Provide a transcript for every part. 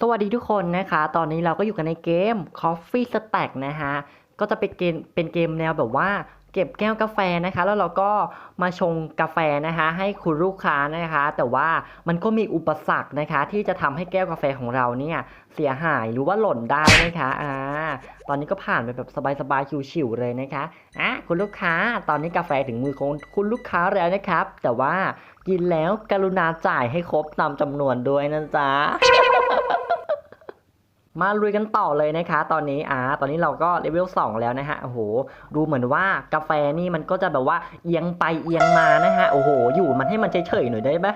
สวัสดีทุกคนนะคะ ตอนนี้เราก็อยู่กันในเกม Coffee Stack นะฮะ ก็จะเป็นเกมเป็นเกมแนวแบบว่า เก็บแก้วกาแฟนะคะ แล้วเราก็มาชงกาแฟนะคะ ให้คุณลูกค้านะคะ แต่ว่ามันก็มีอุปสรรคนะคะ ที่จะทำให้แก้วกาแฟของเราเนี่ยเสียหายหรือว่าหล่นได้นะคะอ่าตอนนี้ก็ผ่านไปแบบสบายๆชิวๆเลยนะคะอะคุณลูกค้าตอนนี้กาแฟถึงมือของคุณลูกค้าแล้วนะครับ แต่ว่ากินแล้วกรุณาจ่ายให้ครบตามจำนวนด้วยนะจ๊ะ มาลุยกันต่อเลยนะคะ ตอนนี้อ่าตอนนี้เราก็เลเวล2แล้วนะฮะโอ้โหดูเหมือนว่ากาแฟนี่มันก็จะแบบว่าเอียงไปเอียงมานะฮะโอ้โห อยู่มันให้มันเฉยๆหน่อยได้ไหม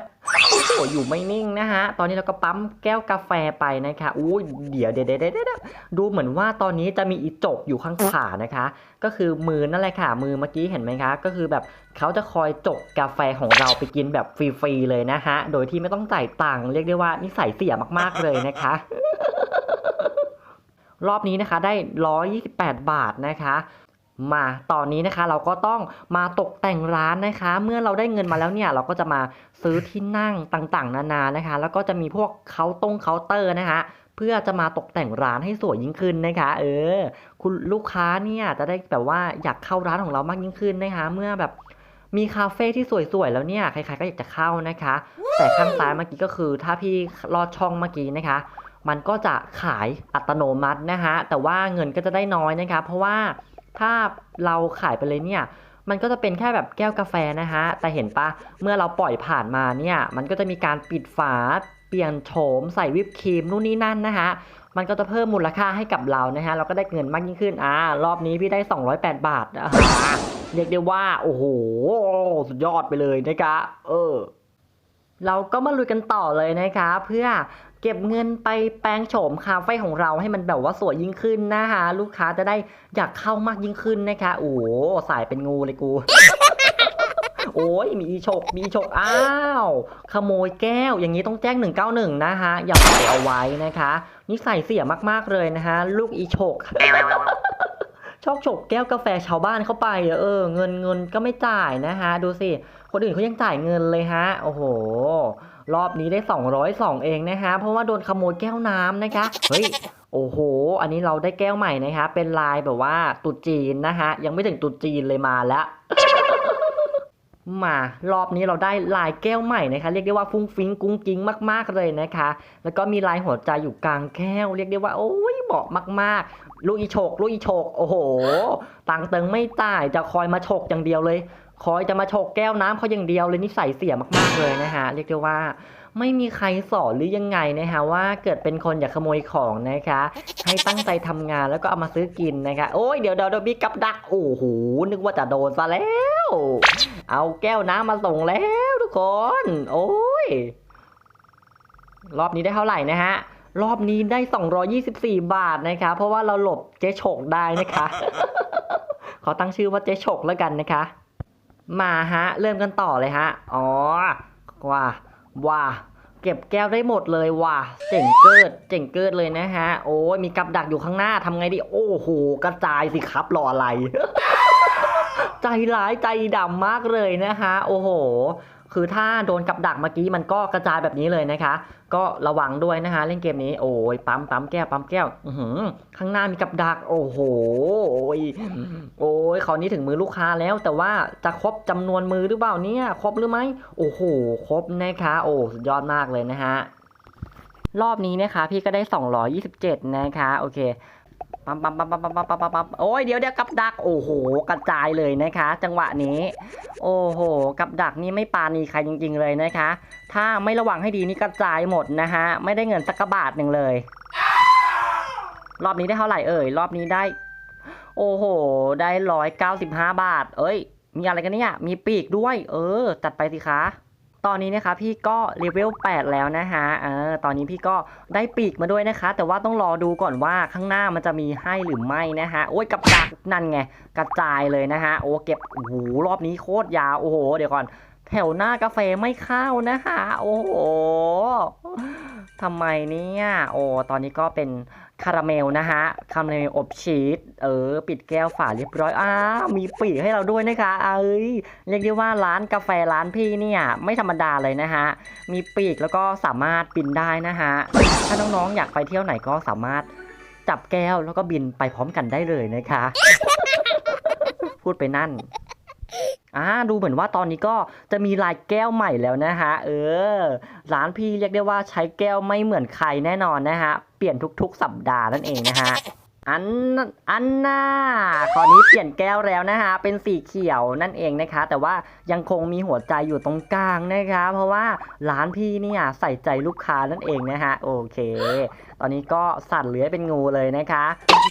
โอ้โหอยู่ไม่นิ่งนะฮะตอนนี้เราก็ปั๊มแก้วกาแฟไปนะคะอุ้เดี๋ยวเดี๋ยวเดี๋ยวเดี๋ยวดูเหมือนว่าตอนนี้จะมีอีจกอยู่ข้างขานะคะ ก็คือมือนั่นแหละค่ะ มือเมื่อกี้เห็นไหมคะ ก็คือแบบเขาจะคอยจกกาแฟของเราไปกินแบบฟรีๆเลยนะฮะโดยที่ไม่ต้องจ่ายตังค์เรียกได้ว่านิสัยเสียมากๆเลยนะคะ รอบนี้นะคะได้ 128 บาทนะคะมาตอนนี้นะคะเราก็ต้องมาตกแต่งร้านนะคะ เมื่อเราได้เงินมาแล้วเนี่ยเราก็จะมาซื้อที่นั่งต่างๆ นานานะคะ แล้วก็จะมีพวกเคาน์ตรงเคาน์เตอร์นะคะ เพื่อจะมาตกแต่งร้านให้สวยยิ่งขึ้นนะคะ เออ คุณลูกค้าเนี่ยจะได้แบบว่าอยากเข้าร้านของเรามากยิ่งขึ้นนะคะ เมื่อแบบมีคาเฟ่ที่สวยๆแล้วเนี่ยใครๆก็อยากจะเข้านะคะ แต่ข้างซ้ายเมื่อกี้ก็คือ ถ้าพี่ลอดช่องเมื่อกี้นะคะ มันก็จะขายอัตโนมัตินะฮะแต่ว่าเงินก็จะได้น้อยนะคะเพราะว่าถ้าเราขายไปเลยเนี่ยมันก็จะเป็นแค่แบบแก้วกาแฟนะฮะ แต่เห็นปะเมื่อเราปล่อยผ่านมาเนี่ย มันก็จะมีการปิดฝา เปลี่ยนโฉม ใส่วิปครีมนู่นนี่นั่นนะฮะ มันก็จะเพิ่มมูลค่าให้กับเรานะฮะ เราก็ได้เงินมากยิ่งขึ้น อ่า รอบนี้พี่ได้ 208 บาทอ่าเรียกได้ว่า โอ้โห สุดยอดไปเลยนะคะ เออ เราก็มาลุยกันต่อเลยนะคะ เพื่อเก็บเงินไปแปลงโฉมคาเฟ่ของเราให้มันแบบว่าสวยยิ่งขึ้นนะคะ ลูกค้าจะได้อยากเข้ามากยิ่งขึ้นนะคะ โอ้สายเป็นงูเลยกู โอ้ยมีฉกมีฉกอ้าว ขโมยแก้วอย่างนี้ต้องแจ้ง 191 นะคะอย่าปล่อยเอาไว้นะคะนิสัยเสียมากๆเลยนะคะ ลูกอีฉกชอบฉกแก้วกาแฟชาวบ้านเข้าไปเออ เงินเงินก็ไม่จ่ายนะคะดูสิ คนอื่นเขายังจ่ายเงินเลยฮะ โอ้โห รอบนี้ได้ 202 เองนะคะเพราะว่าโดนขโมยแก้วน้ำนะคะ เฮ้ย โอ้โห อันนี้เราได้แก้วใหม่นะคะ เป็นลายแบบว่าตรุดจีนนะคะยังไม่ถึงตรุดจีนเลยมาแล้วมารอบนี้เราได้ลายแก้วใหม่นะคะ เรียกได้ว่าฟุ้งฟิ้งกุ้งกิ้งมาก ๆเลยนะคะ แล้วก็มีลายหัวใจอยู่กลางแก้ว เรียกได้ว่าโอ้ยเหมาะมาก ลูกอีโฉกลูกอีโฉกโอ้โห ตังเติงไม่จ่ายจะคอยมาโฉกอย่างเดียวเลย คอยจะมาโฉกแก้วน้ำเขาอย่างเดียวเลยนิสัยเสียมากๆเลยนะฮะเรียกได้ว่าไม่มีใครสอนหรือยังไงนะฮะว่าเกิดเป็นคนอย่าขโมยของนะคะ ให้ตั้งใจทำงานแล้วก็เอามาซื้อกินนะคะโอ้ยเดี๋ยวเดี๋ยวเดี๋ยวมีกับดักโอ้โหนึกว่าจะโดนซะแล้ว เอาแก้วน้ำมาส่งแล้วทุกคน โอ้ยรอบนี้ได้เท่าไหร่นะฮะ รอบนี้ได้ 224 บาทนะคะ เพราะว่าเราหลบเจ๊ฉกได้นะคะ ขอตั้งชื่อว่าเจ๊ฉกแล้วกันนะคะ มาฮะ เริ่มกันต่อเลยฮะ อ๋อ ว้าว้าเก็บแก้วได้หมดเลยว่ะ เจ๋งเกิด เจ๋งเกิดเลยนะฮะ โอ้ยมีกับดักอยู่ข้างหน้าทำไงดี โอ้โห กระจายสิครับรออะไร ใจร้ายใจดำมากเลยนะคะโอ้โห คือถ้าโดนกับดักเมื่อกี้มันก็กระจายแบบนี้เลยนะคะ ก็ระวังด้วยนะคะเล่นเกมนี้ โอ้ยปั๊มปั๊มแก้วปั๊มแก้วอือหือข้างหน้ามีกับดัก โอ้โหโอ้ยโอ้ยคราวนี้ถึงมือลูกค้าแล้ว แต่ว่าจะครบจำนวนมือหรือเปล่าเนี่ยครบหรือไม่โอ้โหครบนะคะโอ้สุดยอดมากเลยนะฮะรอบนี้นะคะพี่ก็ได้ 227 นะคะโอเค ปั๊มปั๊มปั๊มปั๊มปั๊มปั๊มปั๊มปั๊มโอ้ยเดี๋ยวเดี๋ยวกับดักโอ้โหกระจายเลยนะคะ จังหวะนี้ โอ้โห กับดักนี่ไม่ปาณีใครจริง ๆเลยนะคะ ถ้าไม่ระวังให้ดีนี่กระจายหมดนะฮะไม่ได้เงินสักบาทหนึ่งเลย รอบนี้ได้เท่าไหร่เอ่ยรอบนี้ได้ โอ้โห ได้ร้อยเก้าสิบห้าบาท เอ้ย มีอะไรกันเนี่ยมีปีกด้วย เออจัดไปสิคะ ตอนนี้นะคะพี่ก็เลเวล8 แล้วนะฮะเออตอนนี้พี่ก็ได้ปีกมาด้วยนะคะ แต่ว่าต้องรอดูก่อนว่าข้างหน้ามันจะมีให้หรือไม่นะฮะโอ้ยกับดักนั่นไงกระจายเลยนะฮะโอ้เก็บโอ้โหรอบนี้โคตรยาวโอ้โหเดี๋ยวก่อนแถวหน้ากาแฟไม่เข้านะคะโอ้โหทำไมเนี่ยโอ้ตอนนี้ก็เป็น คาราเมลนะฮะคาราเมลอบชีสเออ ปิดแก้วฝาเรียบร้อยอ้ามีปีกให้เราด้วยนะคะเอ้ยเรียกได้ว่าร้านกาแฟร้านพี่เนี่ยไม่ธรรมดาเลยนะฮะมีปีกแล้วก็สามารถบินได้นะฮะถ้าน้องๆอยากไปเที่ยวไหนก็สามารถจับแก้วแล้วก็บินไปพร้อมกันได้เลยนะคะ พูดไปนั่น อ่าดูเหมือนว่าตอนนี้ก็จะมีลายแก้วใหม่แล้วนะฮะเออร้านพี่เรียกได้ว่าใช้แก้วไม่เหมือนใครแน่นอนนะฮะเปลี่ยนทุกๆ สัปดาห์นั่นเองนะฮะอันอันน่าคราวนี้เปลี่ยนแก้วแล้วนะฮะเป็นสีเขียวนั่นเองนะคะ แต่ว่ายังคงมีหัวใจอยู่ตรงกลางนะคะ เพราะว่าร้านพี่เนี่ยใส่ใจลูกค้านั่นเองนะฮะโอเค ตอนนี้ก็สั่นเลื้อยเป็นงูเลยนะคะ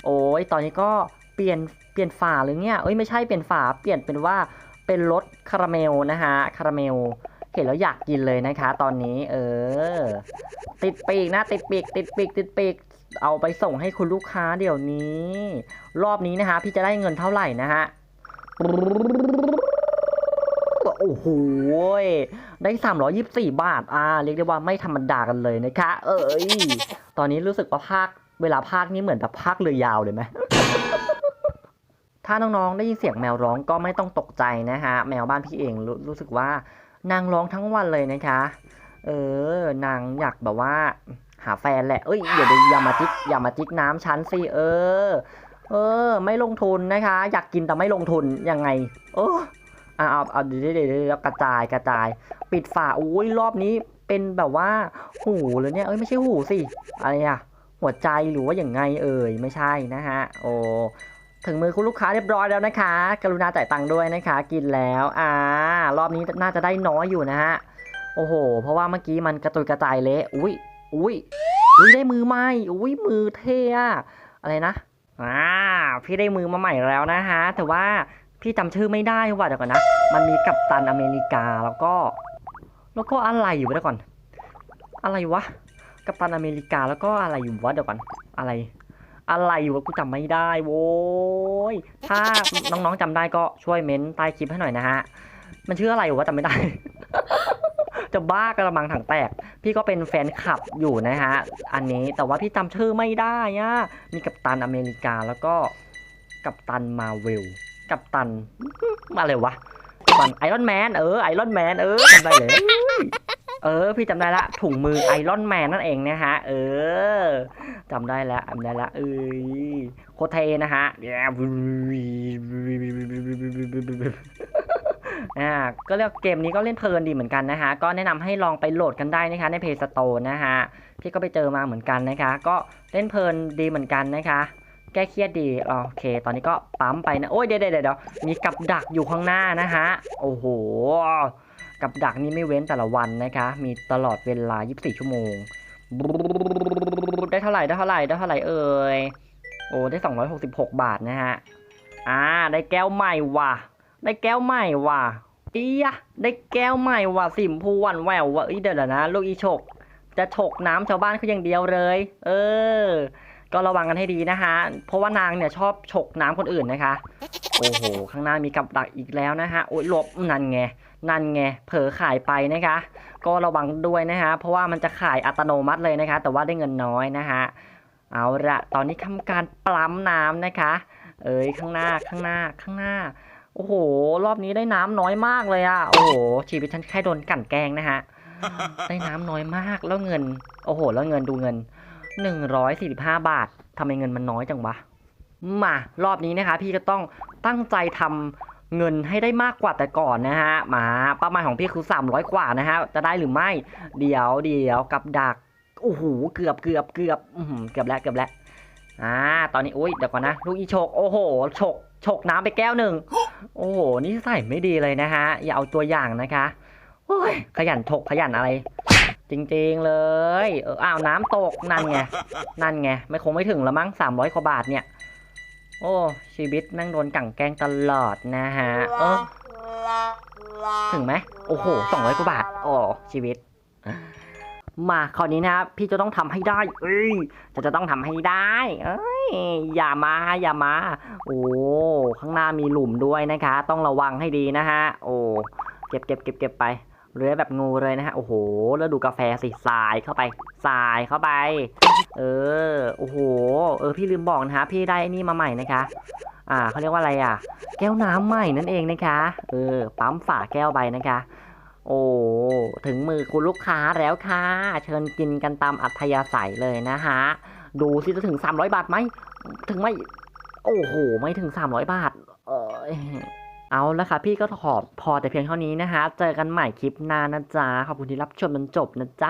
โอ้ยตอนนี้ก็เปลี่ยนเปลี่ยนฝาหรือเนี่ยเอ้ยไม่ใช่เปลี่ยนฝาเปลี่ยนเป็นว่า เป็นรสคาราเมลนะฮะคาราเมลเห็นแล้วอยากกินเลยนะคะ ตอนนี้ เออ ติดปีกนะติดปีก ติดปีก ติดปีก เอาไปส่งให้คุณลูกค้าเดี๋ยวนี้ รอบนี้นะคะพี่จะได้เงินเท่าไหร่นะฮะโอ้โหได้ 324 บาท อ่า เรียกได้ว่าไม่ธรรมดากันเลยนะคะ เอ้ย ตอนนี้รู้สึกว่าภาค เวลาภาคนี้เหมือนแบบภาคเรือยาวเลยไหม ถ้าน้องๆ ได้ยินเสียงแมวร้องก็ไม่ต้องตกใจนะฮะ แมวบ้านพี่เองรู้รู้สึกว่านางร้องทั้งวันเลยนะคะ เออ นางอยากแบบว่า หาแฟนแหละ เอ้ยอย่าไปอย่ามาจิกอย่ามาจิกน้ำชั้นสิ เออ เออ ไม่ลงทุนนะคะ อยากกินแต่ไม่ลงทุน ยังไง เออเอาเอาเอาเดี๋ยวเดี๋ยวเดี๋ยวกระจายกระจาย ปิดฝาอุ้ยรอบนี้เป็นแบบว่า หูเลยเนี่ย เอ้ยไม่ใช่หูสิ อะไรอะหัวใจหรือว่าอย่างไงเอ่ย ไม่ใช่นะฮะ โอ้ ถึงมือคุณลูกค้าเรียบร้อยแล้วนะคะ กรุณาจ่ายตังค์ด้วยนะคะ กินแล้วอ่ารอบนี้น่าจะได้น้อยอยู่นะฮะโอ้โห เพราะว่าเมื่อกี้มันกระจุยกระจายเละอุ้ยอุ้ยอุ้ยได้มือใหม่อุ้ยมือเท่อะอะไรนะอ่าพี่ได้มือมาใหม่แล้วนะฮะแต่ว่าพี่จำชื่อไม่ได้ว่ะเดี๋ยวก่อนนะ มันมีกัปตันอเมริกาแล้วก็ แล้วก็อะไรอยู่เดี๋ยวก่อน อะไรวะกัปตันอเมริกาแล้วก็อะไรอยู่วะเดี๋ยวก่อนอะไร อะไรอยู่วะกูจำไม่ได้โว้ยถ้าน้องๆจำได้ก็ช่วยเม้นใต้คลิปให้หน่อยนะฮะมันชื่ออะไรวะจำไม่ได้ จะบ้ากระมังถังแตก พี่ก็เป็นแฟนคลับอยู่นะฮะ อันนี้แต่ว่าพี่จำชื่อไม่ได้อะมีกัปตันอเมริกาแล้วก็กัปตันมาเวลกัปตันอะไรวะกัปตันไอรอนแมนเออไอรอนแมนเออจำได้เลย เออ พี่จำได้ละ ถุงมือไอรอนแมนนั่นเองนะฮะ เออจำได้แล้วจำได้ละเอ้ยโคเทนะฮะอ่าก็เรียกเกมนี้ก็เล่นเพลินดีเหมือนกันนะคะก็แนะนำให้ลองไปโหลดกันได้นะคะใน Play Store นะฮะ พี่ก็ไปเจอมาเหมือนกันนะคะ ก็เล่นเพลินดีเหมือนกันนะคะแก้เครียดดี โอเค ตอนนี้ก็ปั๊มไปนะ โอ้ยเดี๋ยวเดี๋ยวมีกับดักอยู่ข้างหน้านะฮะ โอ้โห กับดักนี่ไม่เว้นแต่ละวันนะคะ มีตลอดเวลา 24 ชั่วโมง ได้เท่าไหร่ได้เท่าไหร่ได้เท่าไหร่เอ่ย โอ้ได้ 266 บาทนะฮะ อ่า ได้แก้วใหม่ว่ะ ได้แก้วใหม่ว่ะเอียได้แก้วใหม่ว่ะสิมพูวันแหววว่ะเอ้ยเดี๋ยวนะ ลูกอีฉก จะฉกน้ำชาวบ้านเขาอย่างเดียวเลย เออ ก็ระวังกันให้ดีนะคะ เพราะว่านางเนี่ยชอบฉกน้ำคนอื่นนะคะ โอ้โห ข้างหน้ามีกับดักอีกแล้วนะฮะโอ้ยหลบนั่นไง นั่นไง เผลอขายไปนะคะ ก็ระวังด้วยนะคะ เพราะว่ามันจะขายอัตโนมัติเลยนะคะ แต่ว่าได้เงินน้อยนะคะเอาละตอนนี้ทำการปล้ำน้ำนะคะ เอ้ย ข้างหน้า ข้างหน้า ข้างหน้า โอ้โห รอบนี้ได้น้ำน้อยมากเลยอะโอ้โห ชีวิตฉันแค่โดนกลั่นแกล้งนะฮะ ได้น้ำน้อยมาก แล้วเงิน โอ้โห แล้วเงินดูเงิน 145 บาททำไมเงินมันน้อยจังวะมารอบนี้นะคะ พี่ก็ต้องตั้งใจทำเงินให้ได้มากกว่าแต่ก่อนนะฮะมาเป้าหมายของพี่คือ 300 กว่านะฮะจะได้หรือไม่ เดี๋ยวเดี๋ยวกับดักโอ้โหเกือบเกือบเกือบเกือบแล้วเกือบแล้วอ่าตอนนี้อุ้ยเดี๋ยวก่อนนะลูกอีโชกโอ้โหฉกฉกน้ำไปแก้วหนึ่งโอ้โหนี่ใส่ไม่ดีเลยนะฮะอย่าเอาตัวอย่างนะคะโอ้ยขยันถกขยันอะไร จริงๆเลย เอออ้าวน้ำตกนั่นไง นั่นไง ไม่คงไม่ถึงละมั้งสามร้อยกว่าบาทเนี่ย โอ้ ชีวิตแม่งโดนกั่งแกงตลอดนะฮะเออถึงไหมโอ้โหสองร้อยกว่าบาทโอ้ชีวิต มาคราวนี้นะครับพี่จะต้องทำให้ได้ เอ้ยจะจะต้องทำให้ได้ เอ้ยอย่ามาอย่ามา โอ้ข้างหน้ามีหลุมด้วยนะคะ ต้องระวังให้ดีนะฮะ โอ้เก็บเก็บเก็บเก็บไป เลื้อยแบบงูเลยนะฮะ โอ้โห แล้วดูกาแฟสิสายเข้าไป สายเข้าไป เออ โอ้โห เออ พี่ลืมบอกนะคะพี่ได้นี่มาใหม่นะคะ อ่าเขาเรียกว่าอะไรอะ แก้วน้ำใหม่นั่นเองนะคะ เออ ปั๊มฝาแก้วใบนะคะ โอ้ ถึงมือคุณลูกค้าแล้วค่ะ เชิญกินกันตามอัธยาศัยเลยนะฮะ ดูสิจะถึง 300 บาทไหม ถึงไหมโอ้โห ไม่ถึง 300 บาท เออ เอาละค่ะพี่ก็ขอพอแต่เพียงเท่านี้นะคะ เจอกันใหม่คลิปหน้านะจ๊ะ ขอบคุณที่รับชมจนจบนะจ๊ะ